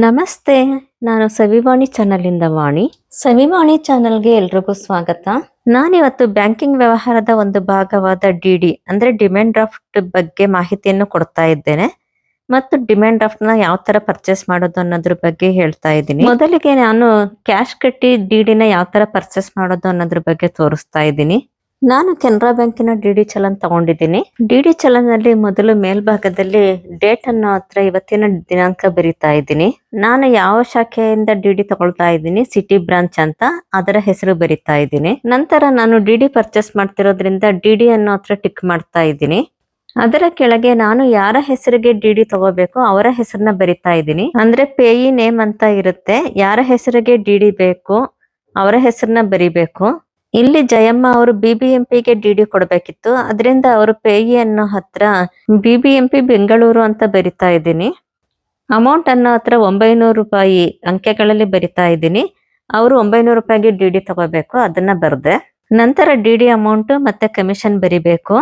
ನಮಸ್ತೆ, ನಾನು ಸವಿವಾಣಿ ಇಂದ ವಾಣಿ. ಸವಿವಾಣಿ ಚಾನಲ್ಗೆ ಎಲ್ರಿಗೂ ಸ್ವಾಗತ. ನಾನಿವತ್ತು ಬ್ಯಾಂಕಿಂಗ್ ವ್ಯವಹಾರದ ಒಂದು ಭಾಗವಾದ ಡಿ ಡಿ, ಅಂದ್ರೆ ಡಿಮ್ಯಾಂಡ್ ಡ್ರಾಫ್ಟ್ ಬಗ್ಗೆ ಮಾಹಿತಿಯನ್ನು ಕೊಡ್ತಾ ಇದ್ದೇನೆ. ಮತ್ತು ಡಿಮ್ಯಾಂಡ್ ಡ್ರಾಫ್ಟ್ನ ಯಾವ ತರ ಪರ್ಚೇಸ್ ಮಾಡೋದು ಅನ್ನೋದ್ರ ಬಗ್ಗೆ ಹೇಳ್ತಾ ಇದ್ದೀನಿ. ಮೊದಲಿಗೆ ನಾನು ಕ್ಯಾಶ್ ಕಟ್ಟಿ ಡಿ ಡಿನ ಯಾವ ತರ ಪರ್ಚೇಸ್ ಮಾಡೋದು ಅನ್ನೋದ್ರ ಬಗ್ಗೆ ತೋರಿಸ್ತಾ ಇದ್ದೀನಿ. ನಾನು ಕೆನರಾ ಬ್ಯಾಂಕಿನ ಡಿ ಡಿ ಚಲನ್ ತಗೊಂಡಿದ್ದೀನಿ. ಡಿ ಡಿ ಚಲನ್ನಲ್ಲಿ ಮೊದಲು ಮೇಲ್ಭಾಗದಲ್ಲಿ ಡೇಟ್ ಅನ್ನು ಹತ್ರ ಇವತ್ತಿನ ದಿನಾಂಕ ಬರಿತಾ ಇದ್ದೀನಿ. ನಾನು ಯಾವ ಶಾಖೆಯಿಂದ ಡಿ ಡಿ ತಗೊಳ್ತಾ ಇದ್ದೀನಿ, ಸಿಟಿ ಬ್ರಾಂಚ್ ಅಂತ ಅದರ ಹೆಸರು ಬರಿತಾ ಇದ್ದೀನಿ. ನಂತರ ನಾನು ಡಿ ಡಿ ಪರ್ಚೇಸ್ ಮಾಡ್ತಿರೋದ್ರಿಂದ ಡಿ ಡಿ ಅನ್ನೋ ಹತ್ರ ಟಿಕ್ ಮಾಡ್ತಾ ಇದ್ದೀನಿ. ಅದರ ಕೆಳಗೆ ನಾನು ಯಾರ ಹೆಸರಿಗೆ ಡಿ ಡಿ ತಗೋಬೇಕು ಅವರ ಹೆಸರನ್ನ ಬರಿತಾ ಇದ್ದೀನಿ. ಅಂದ್ರೆ ಪೇಯಿ ನೇಮ್ ಅಂತ ಇರುತ್ತೆ, ಯಾರ ಹೆಸರಿಗೆ ಡಿ ಡಿ ಬೇಕು, ಅವರ ಹೆಸರನ್ನ ಬರಿಬೇಕು. ಇಲ್ಲಿ ಜಯಮ್ಮ ಅವರು ಬಿಬಿಎಂಪಿ ಗೆ ಡಿಡಿ ಕೊಡ್ಬೇಕಿತ್ತು. ಅದರಿಂದ ಅವರು ಪೇಯಿ ಅನ್ನೋ ಹತ್ರ ಬಿಬಿಎಂಪಿ ಬೆಂಗಳೂರು ಅಂತ ಬರಿತಾ ಇದ್ದೀನಿ. ಅಮೌಂಟ್ ಅನ್ನೋ ಹತ್ರ ಒಂಬೈನೂರು ರೂಪಾಯಿ ಅಂಕೆಗಳಲ್ಲಿ ಬರಿತಾ ಇದ್ದೀನಿ. ಅವರು ಒಂಬೈನೂರು ರೂಪಾಯಿಗೆ ಡಿ ಡಿ ತಗೋಬೇಕು, ಅದನ್ನ ಬರ್ದೆ. ನಂತರ ಡಿ ಡಿ ಅಮೌಂಟ್ ಮತ್ತೆ ಕಮಿಷನ್ ಬರಿಬೇಕು.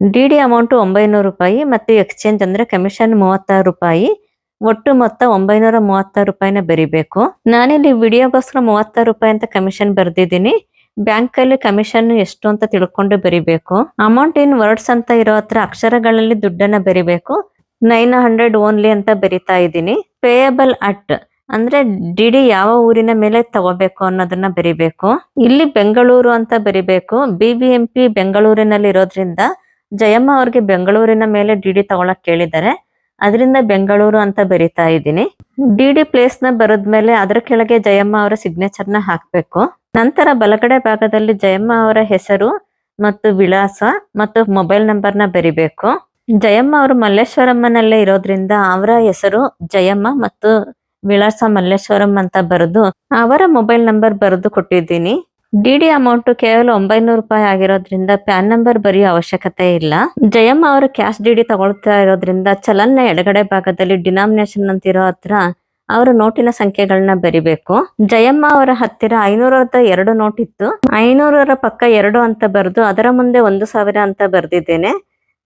ಡಿ ಡಿ ಅಮೌಂಟ್ ಒಂಬೈನೂರು ರೂಪಾಯಿ ಮತ್ತೆ ಎಕ್ಸ್ಚೇಂಜ್ ಅಂದ್ರೆ ಕಮಿಷನ್ ಮೂವತ್ತಾರು ರೂಪಾಯಿ. ಒಟ್ಟು ಮೊತ್ತ ಒಂಬೈನೂರ ಮೂವತ್ತಾರು ರೂಪಾಯಿನ ಬರಿಬೇಕು. ನಾನಿಲ್ಲಿ ವಿಡಿಯೋಗೋಸ್ಕರ ಮೂವತ್ತಾರು ರೂಪಾಯಿ ಅಂತ ಕಮಿಷನ್ ಬರ್ದಿದ್ದೀನಿ. ಬ್ಯಾಂಕ್ ಅಲ್ಲಿ ಕಮಿಷನ್ ಎಷ್ಟು ಅಂತ ತಿಳ್ಕೊಂಡು ಬರಿಬೇಕು. ಅಮೌಂಟ್ ಇನ್ ವರ್ಡ್ಸ್ ಅಂತ ಇರೋ ಹತ್ರ ಅಕ್ಷರಗಳಲ್ಲಿ ದುಡ್ಡನ್ನ ಬರಿಬೇಕು. ನೈನ್ ಹಂಡ್ರೆಡ್ ಓನ್ಲಿ ಅಂತ ಬರಿತಾ ಇದ್ದೀನಿ. ಪೇಯಬಲ್ ಅಟ್ ಅಂದ್ರೆ ಡಿಡಿ ಯಾವ ಊರಿನ ಮೇಲೆ ತಗೋಬೇಕು ಅನ್ನೋದನ್ನ ಬರಿಬೇಕು. ಇಲ್ಲಿ ಬೆಂಗಳೂರು ಅಂತ ಬರಿಬೇಕು. ಬಿ ಬಿ ಎಂ ಪಿ ಬೆಂಗಳೂರಿನಲ್ಲಿ ಇರೋದ್ರಿಂದ ಜಯಮ್ಮ ಅವ್ರಿಗೆ ಬೆಂಗಳೂರಿನ ಮೇಲೆ ಡಿಡಿ ತಗೊಳಕ್ ಕೇಳಿದ್ದಾರೆ. ಅದರಿಂದ ಬೆಂಗಳೂರು ಅಂತ ಬರಿತಾ ಇದ್ದೀನಿ. ಡಿ ಪ್ಲೇಸ್ನ ಬರದ್ಮೇಲೆ ಅದರ ಕೆಳಗೆ ಜಯಮ್ಮ ಅವರ ಸಿಗ್ನೇಚರ್ನ ಹಾಕ್ಬೇಕು. ನಂತರ ಬಲಗಡೆ ಭಾಗದಲ್ಲಿ ಜಯಮ್ಮ ಅವರ ಹೆಸರು ಮತ್ತು ವಿಳಾಸ ಮತ್ತು ಮೊಬೈಲ್ ನಂಬರ್ನ ಬರಿಬೇಕು. ಜಯಮ್ಮ ಅವರು ಮಲ್ಲೇಶ್ವರಮ್ಮನಲ್ಲೇ ಇರೋದ್ರಿಂದ ಅವರ ಹೆಸರು ಜಯಮ್ಮ ಮತ್ತು ವಿಳಾಸ ಮಲ್ಲೇಶ್ವರಂ ಅಂತ ಬರೆದು ಅವರ ಮೊಬೈಲ್ ನಂಬರ್ ಬರೆದು ಕೊಟ್ಟಿದ್ದೀನಿ. ಡಿ ಡಿ ಅಮೌಂಟ್ ಕೇವಲ ಒಂಬೈನೂರು ರೂಪಾಯಿ ಆಗಿರೋದ್ರಿಂದ ಪ್ಯಾನ್ ನಂಬರ್ ಬರೆಯೋ ಅವಶ್ಯಕತೆ ಇಲ್ಲ. ಜಯಮ್ಮ ಅವರು ಕ್ಯಾಶ್ ಡಿ ಡಿ ತಗೊಳ್ತಾ ಇರೋದ್ರಿಂದ ಚಲನ್ನ ಎಡಗಡೆ ಭಾಗದಲ್ಲಿ ಡಿನಾಮಿನೇಷನ್ ಅಂತ ಇರೋ ಹತ್ರ ಅವರ ನೋಟಿನ ಸಂಖ್ಯೆಗಳನ್ನ ಬರಿಬೇಕು. ಜಯಮ್ಮ ಅವರ ಹತ್ತಿರ ಐನೂರದ ಎರಡು ನೋಟ್ ಇತ್ತು. ಐನೂರರ ಪಕ್ಕ ಎರಡು ಅಂತ ಬರೆದು ಅದರ ಮುಂದೆ ಒಂದು ಸಾವಿರ ಅಂತ ಬರೆದಿದ್ದೇನೆ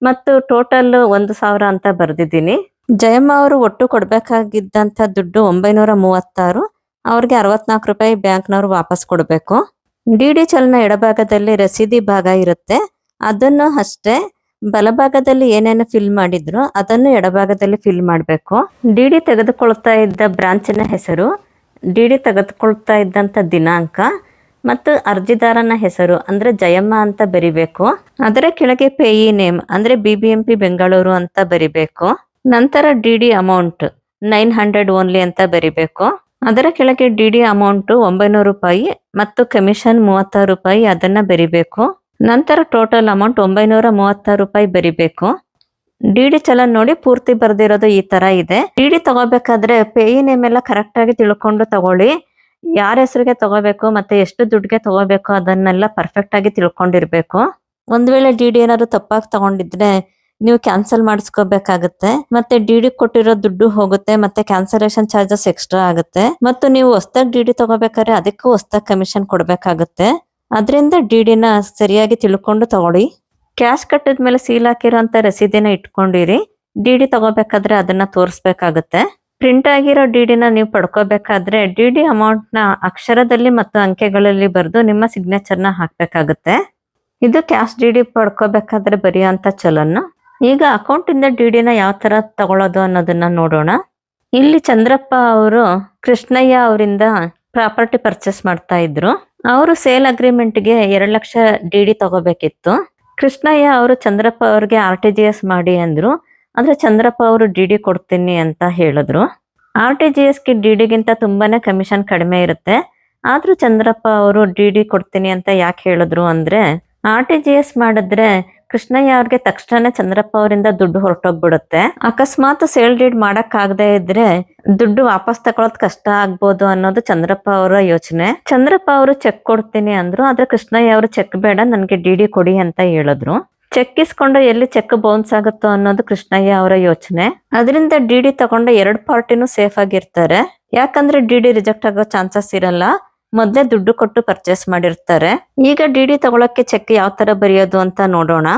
ಮತ್ತು ಟೋಟಲ್ ಒಂದು ಸಾವಿರ ಅಂತ ಬರೆದಿದ್ದೀನಿ. ಜಯಮ್ಮ ಅವರು ಒಟ್ಟು ಕೊಡ್ಬೇಕಾಗಿದ್ದಂತ ದುಡ್ಡು ಒಂಬೈನೂರ ಮೂವತ್ತಾರು. ಅವ್ರಿಗೆ ಅರವತ್ನಾಲ್ಕು ರೂಪಾಯಿ ಬ್ಯಾಂಕ್ನವ್ರು ವಾಪಸ್ ಕೊಡಬೇಕು. ಡಿ ಡಿ ಚಲನ ಎಡಭಾಗದಲ್ಲಿ ರಸೀದಿ ಭಾಗ ಇರುತ್ತೆ. ಅದನ್ನು ಅಷ್ಟೇ ಬಲಭಾಗದಲ್ಲಿ ಏನೇನು ಫಿಲ್ ಮಾಡಿದ್ರು ಅದನ್ನು ಎಡಭಾಗದಲ್ಲಿ ಫಿಲ್ ಮಾಡಬೇಕು. ಡಿ ಡಿ ತೆಗೆದುಕೊಳ್ತಾ ಇದ್ದ ಬ್ರಾಂಚಿನ ಹೆಸರು, ಡಿ ಡಿ ತೆಗೆದುಕೊಳ್ತಾ ಇದ್ದಂಥ ದಿನಾಂಕ ಮತ್ತು ಅರ್ಜಿದಾರನ ಹೆಸರು, ಅಂದ್ರೆ ಜಯಮ್ಮ ಅಂತ ಬರಿಬೇಕು. ಅದರ ಕೆಳಗೆ ಪೇಯಿ ನೇಮ್, ಅಂದ್ರೆ B B M P Bengaluru ಅಂತ ಬರಿಬೇಕು. ನಂತರ D D amount nine hundred only ಅಂತ ಬರಿಬೇಕು. ಅದರ ಕೆಳಗೆ ಡಿ ಡಿ ಅಮೌಂಟ್ ಒಂಬೈನೂರು ರೂಪಾಯಿ ಮತ್ತು ಕಮಿಷನ್ ಮೂವತ್ತಾರು ರೂಪಾಯಿ ಅದನ್ನ ಬರಿಬೇಕು. ನಂತರ ಟೋಟಲ್ ಅಮೌಂಟ್ ಒಂಬೈನೂರ ಮೂವತ್ತಾರು ರೂಪಾಯಿ ಬರಿಬೇಕು. ಡಿ ಡಿ ಚಲನ್ ನೋಡಿ ಪೂರ್ತಿ ಬರೆದಿರೋದು ಈ ತರ ಇದೆ. ಡಿ ಡಿ ತಗೋಬೇಕಾದ್ರೆ ಪೇಯಿ ನೇಮ್ ಎಲ್ಲ ಕರೆಕ್ಟ್ ಆಗಿ ತಿಳ್ಕೊಂಡು ತಗೊಳ್ಳಿ. ಯಾರ ಹೆಸರಿಗೆ ತಗೋಬೇಕು ಮತ್ತೆ ಎಷ್ಟು ದುಡ್ಡಿಗೆ ತಗೋಬೇಕು ಅದನ್ನೆಲ್ಲ ಪರ್ಫೆಕ್ಟ್ ಆಗಿ ತಿಳ್ಕೊಂಡಿರ್ಬೇಕು. ಒಂದ್ ವೇಳೆ ಡಿ ಡಿ ಏನಾದ್ರು ತಪ್ಪಾಗಿ ತಗೊಂಡಿದ್ರೆ ನೀವು ಕ್ಯಾನ್ಸಲ್ ಮಾಡಿಸ್ಕೋಬೇಕಾಗುತ್ತೆ. ಮತ್ತೆ ಡಿ ಕೊಟ್ಟಿರೋ ದುಡ್ಡು ಹೋಗುತ್ತೆ, ಮತ್ತೆ ಕ್ಯಾನ್ಸಲೇಷನ್ ಚಾರ್ಜಸ್ ಎಕ್ಸ್ಟ್ರಾ ಆಗುತ್ತೆ. ಮತ್ತು ನೀವು ಹೊಸ್ದಾಗಿ ಡಿ ತಗೋಬೇಕಾದ್ರೆ ಅದಕ್ಕೂ ಹೊಸ್ದಾಗಿ ಕಮಿಷನ್ ಕೊಡಬೇಕಾಗುತ್ತೆ. ಅದರಿಂದ ಡಿ ಡಿನ ಸರಿಯಾಗಿ ತಿಳ್ಕೊಂಡು ತಗೊಳ್ಳಿ. ಕ್ಯಾಶ್ ಕಟ್ಟಿದ ಮೇಲೆ ಸೀಲ್ ಹಾಕಿರೋಂಥ ರಸೀದಿನ ಇಟ್ಕೊಂಡಿರಿ. ಡಿ ತಗೋಬೇಕಾದ್ರೆ ಅದನ್ನ ತೋರಿಸ್ಬೇಕಾಗುತ್ತೆ. ಪ್ರಿಂಟ್ ಆಗಿರೋ ಡಿ ಡಿನ ನೀವು ಪಡ್ಕೋಬೇಕಾದ್ರೆ ಡಿ ಡಿ ಅಮೌಂಟ್ನ ಅಕ್ಷರದಲ್ಲಿ ಮತ್ತು ಅಂಕೆಗಳಲ್ಲಿ ಬರೆದು ನಿಮ್ಮ ಸಿಗ್ನೇಚರ್ನ ಹಾಕ್ಬೇಕಾಗುತ್ತೆ. ಇದು ಕ್ಯಾಶ್ ಡಿ ಪಡ್ಕೋಬೇಕಾದ್ರೆ ಬರೆಯುವಂತ ಚಲನ್. ಈಗ ಅಕೌಂಟ್ ಇಂದ ಡಿ ಡಿನ ಯಾವ ತರ ತಗೊಳ್ಳೋದು ಅನ್ನೋದನ್ನ ನೋಡೋಣ. ಇಲ್ಲಿ ಚಂದ್ರಪ್ಪ ಅವರು ಕೃಷ್ಣಯ್ಯ ಅವರಿಂದ ಪ್ರಾಪರ್ಟಿ ಪರ್ಚೇಸ್ ಮಾಡ್ತಾ ಇದ್ರು. ಅವರು ಸೇಲ್ ಅಗ್ರಿಮೆಂಟ್ಗೆ ಎರಡು ಲಕ್ಷ ಡಿ ತಗೋಬೇಕಿತ್ತು. ಕೃಷ್ಣಯ್ಯ ಅವರು ಚಂದ್ರಪ್ಪ ಅವ್ರಿಗೆ ಆರ್ ಮಾಡಿ ಅಂದ್ರು. ಅಂದ್ರೆ ಚಂದ್ರಪ್ಪ ಅವರು ಡಿ ಕೊಡ್ತೀನಿ ಅಂತ ಹೇಳಿದ್ರು. ಆರ್ ಟಿ ಜಿ ಎಸ್ಗೆ ಡಿ ಡಿಗಿಂತ ತುಂಬಾನೇ ಕಮಿಷನ್ ಕಡಿಮೆ ಇರುತ್ತೆ. ಆದ್ರೂ ಚಂದ್ರಪ್ಪ ಅವರು ಡಿ ಕೊಡ್ತೀನಿ ಅಂತ ಯಾಕೆ ಹೇಳಿದ್ರು ಅಂದ್ರೆ ಆರ್ ಟಿ ಜಿ ಎಸ್ ಮಾಡಿದ್ರೆ ಕೃಷ್ಣಯ್ಯ ಅವ್ರಿಗೆ ತಕ್ಷಣ ಚಂದ್ರಪ್ಪ ಅವರಿಂದ ದುಡ್ಡು ಹೊರಟೋಗ್ಬಿಡುತ್ತೆ. ಅಕಸ್ಮಾತ್ ಸೇಲ್ ಡೀಡ್ ಮಾಡಕ್ ಆಗದೆ ಇದ್ರೆ ದುಡ್ಡು ವಾಪಸ್ ತಗೊಳೋದ್ ಕಷ್ಟ ಆಗ್ಬೋದು ಅನ್ನೋದು ಚಂದ್ರಪ್ಪ ಅವರ ಯೋಚನೆ. ಚಂದ್ರಪ್ಪ ಅವರು ಚೆಕ್ ಕೊಡ್ತೀನಿ ಅಂದ್ರು, ಆದ್ರೆ ಕೃಷ್ಣಯ್ಯ ಅವರು ಚೆಕ್ ಬೇಡ, ನನ್ಗೆ ಡಿ ಡಿ ಕೊಡಿ ಅಂತ ಹೇಳಿದ್ರು. ಚೆಕ್ ಇಸ್ಕೊಂಡು ಎಲ್ಲಿ ಚೆಕ್ ಬೌನ್ಸ್ ಆಗುತ್ತೋ ಅನ್ನೋದು ಕೃಷ್ಣಯ್ಯ ಅವರ ಯೋಚನೆ. ಅದರಿಂದ ಡಿ ಡಿ ತಗೊಂಡು ಎರಡ್ ಪಾರ್ಟಿನೂ ಸೇಫ್ ಆಗಿರ್ತಾರೆ. ಯಾಕಂದ್ರೆ ಡಿ ಡಿ ರಿಜೆಕ್ಟ್ ಆಗೋ ಚಾನ್ಸಸ್ ಇರಲ್ಲ. ಮೊದ್ಲೇ ದುಡ್ಡು ಕೊಟ್ಟು ಪರ್ಚೇಸ್ ಮಾಡಿರ್ತಾರೆ. ಈಗ ಡಿ ಡಿ ತಗೊಳಕ್ಕೆ ಚೆಕ್ ಯಾವ ತರ ಬರೆಯೋದು ಅಂತ ನೋಡೋಣ.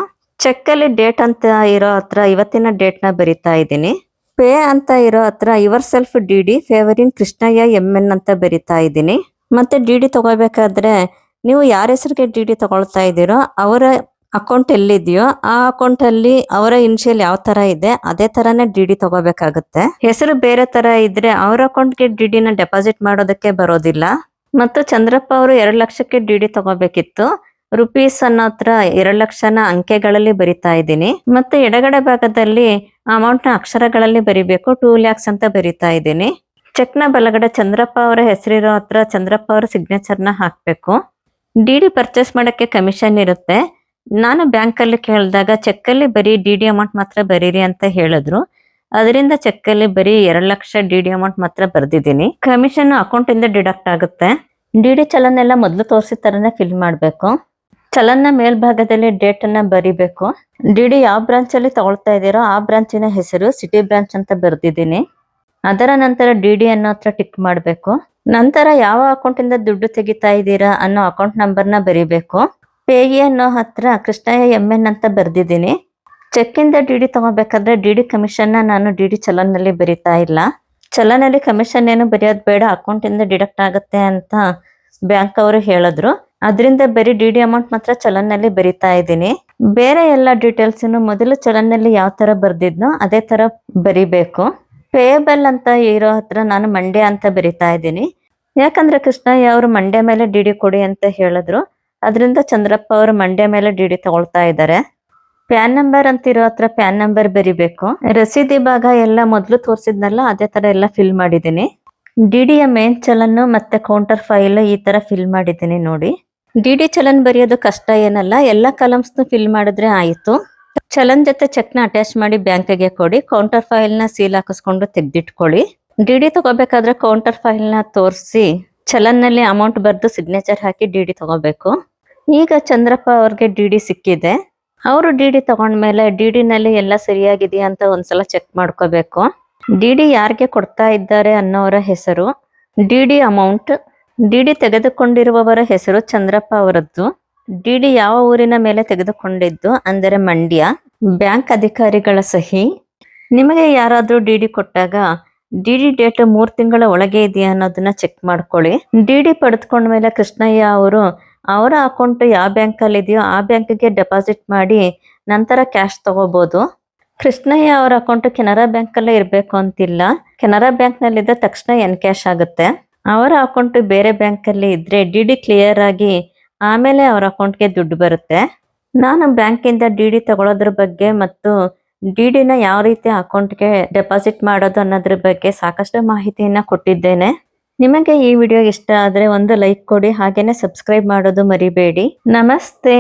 ಚೆಕ್ ಅಲ್ಲಿ ಡೇಟ್ ಅಂತ ಇರೋ ಹತ್ರ ಇವತ್ತಿನ ಡೇಟ್ನ ಬರಿತಾ ಇದ್ದೀನಿ. ಪೇ ಅಂತ ಇರೋ ಹತ್ರ yourself D D favouring Krishnaiah M N ಅಂತ ಬರಿತಾ ಇದ್ದೀನಿ. ಮತ್ತೆ ಡಿ ಡಿ ತಗೋಬೇಕಾದ್ರೆ ನೀವು ಯಾರ ಹೆಸರಿಗೆ ಡಿ ಡಿ ತಗೊಳ್ತಾ ಇದ್ದೀರೋ ಅವರ ಅಕೌಂಟ್ ಎಲ್ಲಿದೆಯೋ ಆ ಅಕೌಂಟ್ ಅಲ್ಲಿ ಅವರ ಇನಿಷಿಯಲ್ ಯಾವ ತರ ಇದೆ, ಅದೇ ತರಾನೇ ಡಿ ಡಿ ತಗೋಬೇಕಾಗುತ್ತೆ. ಹೆಸರು ಬೇರೆ ತರ ಇದ್ರೆ ಅವ್ರ ಅಕೌಂಟ್ಗೆ ಡಿ ನ ಡೆಪಾಸಿಟ್ ಮಾಡೋದಕ್ಕೆ ಬರೋದಿಲ್ಲ. ಮತ್ತು ಚಂದ್ರಪ್ಪ ಅವರು ಎರಡು ಲಕ್ಷಕ್ಕೆ ಡಿ ಡಿ ತಗೋಬೇಕಿತ್ತು. ರುಪೀಸ್ ಅನ್ನೋ ಹತ್ರ ಎರಡು ಲಕ್ಷನ ಅಂಕೆಗಳಲ್ಲಿ ಬರಿತಾ ಇದ್ದೀನಿ. ಮತ್ತೆ ಎಡಗಡೆ ಭಾಗದಲ್ಲಿ ಅಮೌಂಟ್ನ ಅಕ್ಷರಗಳಲ್ಲಿ ಬರಿಬೇಕು, ಟೂ ಲ್ಯಾಕ್ಸ್ ಅಂತ ಬರಿತಾ ಇದ್ದೀನಿ. ಚೆಕ್ನ ಬಲಗಡೆ ಚಂದ್ರಪ್ಪ ಅವರ ಹೆಸರಿರೋ ಹತ್ರ ಚಂದ್ರಪ್ಪ ಅವರ ಸಿಗ್ನೇಚರ್ನ ಹಾಕಬೇಕು. ಡಿ ಡಿ ಪರ್ಚೇಸ್ ಮಾಡೋಕ್ಕೆ ಕಮಿಷನ್ ಇರುತ್ತೆ. ನಾನು ಬ್ಯಾಂಕಲ್ಲಿ ಕೇಳಿದಾಗ ಚೆಕ್ ಅಲ್ಲಿ ಬರೀ ಡಿ ಡಿ ಅಮೌಂಟ್ ಮಾತ್ರ ಬರೀರಿ ಅಂತ ಹೇಳಿದ್ರು. ಅದರಿಂದ ಚೆಕ್ ಅಲ್ಲಿ ಬರೀ ಎರಡ್ ಲಕ್ಷ ಡಿ ಡಿ ಅಮೌಂಟ್ ಮಾತ್ರ ಬರ್ದಿದ್ದೀನಿ. ಕಮಿಷನ್ ಅಕೌಂಟ್ ಇಂದ ಡಿಡಕ್ಟ್ ಆಗುತ್ತೆ. ಡಿ ಡಿ ಚಲನ್ ಎಲ್ಲ ಮೊದಲು ತೋರಿಸಿದ ತರನೇ ಫಿಲ್ ಮಾಡಬೇಕು. ಚಲನ್ನ ಮೇಲ್ಭಾಗದಲ್ಲಿ ಡೇಟ್ ಅನ್ನ ಬರಿಬೇಕು. ಡಿ ಡಿ ಯಾವ ಬ್ರಾಂಚ್ ಅಲ್ಲಿ ತಗೊಳ್ತಾ ಇದ್ದೀರೋ ಆ ಬ್ರಾಂಚಿನ ಹೆಸರು ಸಿಟಿ ಬ್ರಾಂಚ್ ಅಂತ ಬರ್ದಿದ್ದೀನಿ. ಅದರ ನಂತರ ಡಿ ಡಿ ಅನ್ನೋ ಹತ್ರ ಟಿಕ್ ಮಾಡಬೇಕು. ನಂತರ ಯಾವ ಅಕೌಂಟ್ ಇಂದ ದುಡ್ಡು ತೆಗಿತಾ ಇದ್ದೀರಾ ಅನ್ನೋ ಅಕೌಂಟ್ ನಂಬರ್ನ ಬರಿಬೇಕು. ಪೇಯಿ ಅನ್ನೋ ಹತ್ರ ಕೃಷ್ಣಯ್ಯ ಎಂ ಎನ್ ಅಂತ ಬರ್ದಿದ್ದೀನಿ. ಚೆಕ್ ಇಂದ ಡಿ ಡಿ ತಗೋಬೇಕಾದ್ರೆ ಡಿ ಡಿ ಕಮಿಷನ್ ನಾನು ಡಿ ಡಿ ಚಲನ್ನಲ್ಲಿ ಬರಿತಾ ಇಲ್ಲ. ಚಲನಲ್ಲಿ ಕಮಿಷನ್ ಏನು ಬರೆಯೋದು ಬೇಡ ಅಕೌಂಟ್ ಇಂದ ಡಿಡಕ್ಟ್ ಆಗುತ್ತೆ ಅಂತ ಬ್ಯಾಂಕ್ ಅವರು ಹೇಳಿದ್ರು. ಅದರಿಂದ ಬರೀ ಡಿ ಡಿ ಅಮೌಂಟ್ ಮಾತ್ರ ಚಲನ್ನಲ್ಲಿ ಬರಿತಾ ಇದ್ದೀನಿ. ಬೇರೆ ಎಲ್ಲ ಡೀಟೇಲ್ಸ್ ಮೊದಲು ಚಲನ್ನಲ್ಲಿ ಯಾವ ತರ ಬರ್ದಿದ್ನೋ ಅದೇ ತರ ಬರಿಬೇಕು. ಪೇಬಲ್ ಅಂತ ಇರೋ ಹತ್ರ ನಾನು ಮಂಡ್ಯ ಅಂತ ಬರಿತಾ ಇದ್ದೀನಿ. ಯಾಕಂದ್ರೆ ಕೃಷ್ಣಯ್ಯ ಅವರು ಮಂಡ್ಯ ಮೇಲೆ ಡಿ ಡಿ ಕೊಡಿ ಅಂತ ಹೇಳಿದ್ರು. ಅದರಿಂದ ಚಂದ್ರಪ್ಪ ಅವರು ಮಂಡ್ಯ ಮೇಲೆ ಡಿ ಡಿ ತಗೊಳ್ತಾ ಇದ್ದಾರೆ. ಪ್ಯಾನ್ ನಂಬರ್ ಅಂತ ಇರೋ ಹತ್ರ ಪ್ಯಾನ್ ನಂಬರ್ ಬರಿಬೇಕು. ರಸೀದಿ ಭಾಗ ಎಲ್ಲ ಮೊದಲು ತೋರಿಸಿದ್ನಲ್ಲ, ಅದೇ ತರ ಎಲ್ಲ ಫಿಲ್ ಮಾಡಿದ್ದೀನಿ. ಡಿ ಡಿಯ ಮೇನ್ ಚಲನ್ ಮತ್ತೆ ಕೌಂಟರ್ ಫೈಲ್ ಈ ತರ ಫಿಲ್ ಮಾಡಿದ್ದೀನಿ ನೋಡಿ. ಡಿ ಡಿ ಚಲನ್ ಬರೆಯೋದು ಕಷ್ಟ ಏನಲ್ಲ, ಎಲ್ಲ ಕಲಮ್ಸ್ ಫಿಲ್ ಮಾಡಿದ್ರೆ ಆಯಿತು. ಚಲನ್ ಜೊತೆ ಚೆಕ್ನ ಅಟ್ಯಾಚ್ ಮಾಡಿ ಬ್ಯಾಂಕ್ಗೆ ಕೊಡಿ ಕೌಂಟರ್ ಫೈಲ್ನ ಸೀಲ್ ಹಾಕಿಸ್ಕೊಂಡು ತೆಗ್ದಿಟ್ಕೊಳ್ಳಿ. ಡಿ ಡಿ ತಗೋಬೇಕಾದ್ರೆ ಕೌಂಟರ್ ಫೈಲ್ನ ತೋರಿಸಿ, ಚಲನ್ನಲ್ಲಿ ಅಮೌಂಟ್ ಬರೆದು ಸಿಗ್ನೇಚರ್ ಹಾಕಿ ಡಿ ಡಿ ತಗೋಬೇಕು. ಈಗ ಚಂದ್ರಪ್ಪ ಅವ್ರಿಗೆ ಡಿ ಡಿ ಸಿಕ್ಕಿದೆ. ಅವರು ಡಿ ಡಿ ತಗೊಂಡ್ಮೇಲೆ ಡಿ ನಲ್ಲಿ ಎಲ್ಲ ಸರಿಯಾಗಿದೆಯಾ ಅಂತ ಒಂದ್ಸಲ ಚೆಕ್ ಮಾಡ್ಕೋಬೇಕು. ಡಿ ಡಿ ಯಾರಿಗೆ ಕೊಡ್ತಾ ಇದ್ದಾರೆ ಅನ್ನೋರ ಹೆಸರು D D amount D D ತೆಗೆದುಕೊಂಡಿರುವವರ ಹೆಸರು ಚಂದ್ರಪ್ಪ ಅವರದ್ದು ಡಿ ಡಿ ಯಾವ ಊರಿನ ಮೇಲೆ ತೆಗೆದುಕೊಂಡಿದ್ದು ಅಂದರೆ ಮಂಡ್ಯ, ಬ್ಯಾಂಕ್ ಅಧಿಕಾರಿಗಳ ಸಹಿ. ನಿಮಗೆ ಯಾರಾದರೂ ಡಿ ಡಿ ಕೊಟ್ಟಾಗ ಡಿ ಡಿ ಡೇಟ್ ಮೂರ್ ತಿಂಗಳ ಒಳಗೆ ಇದೆಯಾ ಅನ್ನೋದನ್ನ ಚೆಕ್ ಮಾಡ್ಕೊಳ್ಳಿ. ಡಿ ಡಿ ಪಡೆದುಕೊಂಡ್ಮೇಲೆ ಕೃಷ್ಣಯ್ಯ ಅವರು ಅವರ ಅಕೌಂಟ್ ಯಾವ ಬ್ಯಾಂಕ್ ಅಲ್ಲಿ ಇದೆಯೋ ಆ ಬ್ಯಾಂಕ್ಗೆ ಡೆಪಾಸಿಟ್ ಮಾಡಿ ನಂತರ ಕ್ಯಾಶ್ ತಗೋಬಹುದು ಕೃಷ್ಣಯ್ಯ ಅವರ ಅಕೌಂಟ್ ಕೆನರಾ ಬ್ಯಾಂಕ್ ಅಲ್ಲೇ ಇರಬೇಕು ಅಂತಿಲ್ಲ. ಕೆನರಾ ಬ್ಯಾಂಕ್ ನಲ್ಲಿದ್ದ ತಕ್ಷಣ ಎನ್ ಕ್ಯಾಶ್ ಆಗುತ್ತೆ. ಅವರ ಅಕೌಂಟ್ ಬೇರೆ ಬ್ಯಾಂಕ್ ಅಲ್ಲಿ ಇದ್ರೆ ಡಿ ಡಿ ಕ್ಲಿಯರ್ ಆಗಿ ಆಮೇಲೆ ಅವರ ಅಕೌಂಟ್ಗೆ ದುಡ್ಡು ಬರುತ್ತೆ. ನಾನು ಬ್ಯಾಂಕಿಂದ ಡಿ ಡಿ ತಗೊಳ್ಳೋದ್ರ ಬಗ್ಗೆ ಮತ್ತು ಡಿ ಡಿನ ಯಾವ ರೀತಿ ಅಕೌಂಟ್ಗೆ ಡೆಪಾಸಿಟ್ ಮಾಡೋದು ಅನ್ನೋದ್ರ ಬಗ್ಗೆ ಸಾಕಷ್ಟು ಮಾಹಿತಿಯನ್ನ ಕೊಟ್ಟಿದ್ದೇನೆ. ನಿಮಗೆ ಈ ವಿಡಿಯೋ ಇಷ್ಟ ಆದರೆ ಒಂದು ಲೈಕ್ ಕೊಡಿ ಹಾಗೆಯೇ ಸಬ್ಸ್ಕ್ರೈಬ್ ಮಾಡೋದು ಮರಿಬೇಡಿ. ನಮಸ್ತೆ.